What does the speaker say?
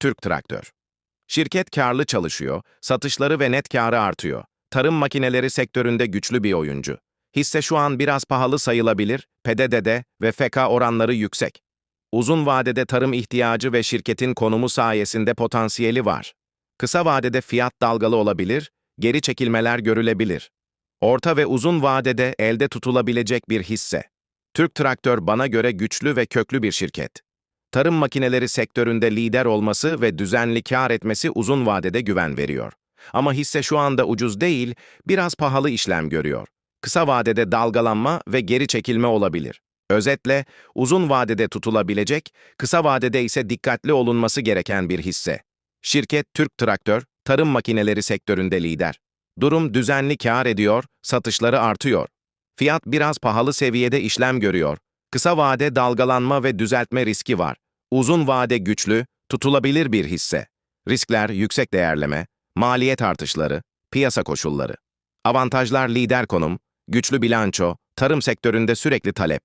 Türk Traktör. Şirket karlı çalışıyor, satışları ve net karı artıyor. Tarım makineleri sektöründe güçlü bir oyuncu. Hisse şu an biraz pahalı sayılabilir, PDD'de ve FK oranları yüksek. Uzun vadede tarım ihtiyacı ve şirketin konumu sayesinde potansiyeli var. Kısa vadede fiyat dalgalı olabilir, geri çekilmeler görülebilir. Orta ve uzun vadede elde tutulabilecek bir hisse. Türk Traktör bana göre güçlü ve köklü bir şirket. Tarım makineleri sektöründe lider olması ve düzenli kar etmesi uzun vadede güven veriyor. Ama hisse şu anda ucuz değil, biraz pahalı işlem görüyor. Kısa vadede dalgalanma ve geri çekilme olabilir. Özetle, uzun vadede tutulabilecek, kısa vadede ise dikkatli olunması gereken bir hisse. Şirket Türk Traktör, tarım makineleri sektöründe lider. Durum düzenli kar ediyor, satışları artıyor. Fiyat biraz pahalı seviyede işlem görüyor. Kısa vade dalgalanma ve düzeltme riski var. Uzun vade güçlü, tutulabilir bir hisse. Riskler yüksek değerleme, maliyet artışları, piyasa koşulları. Avantajlar lider konum, güçlü bilanço, tarım sektöründe sürekli talep.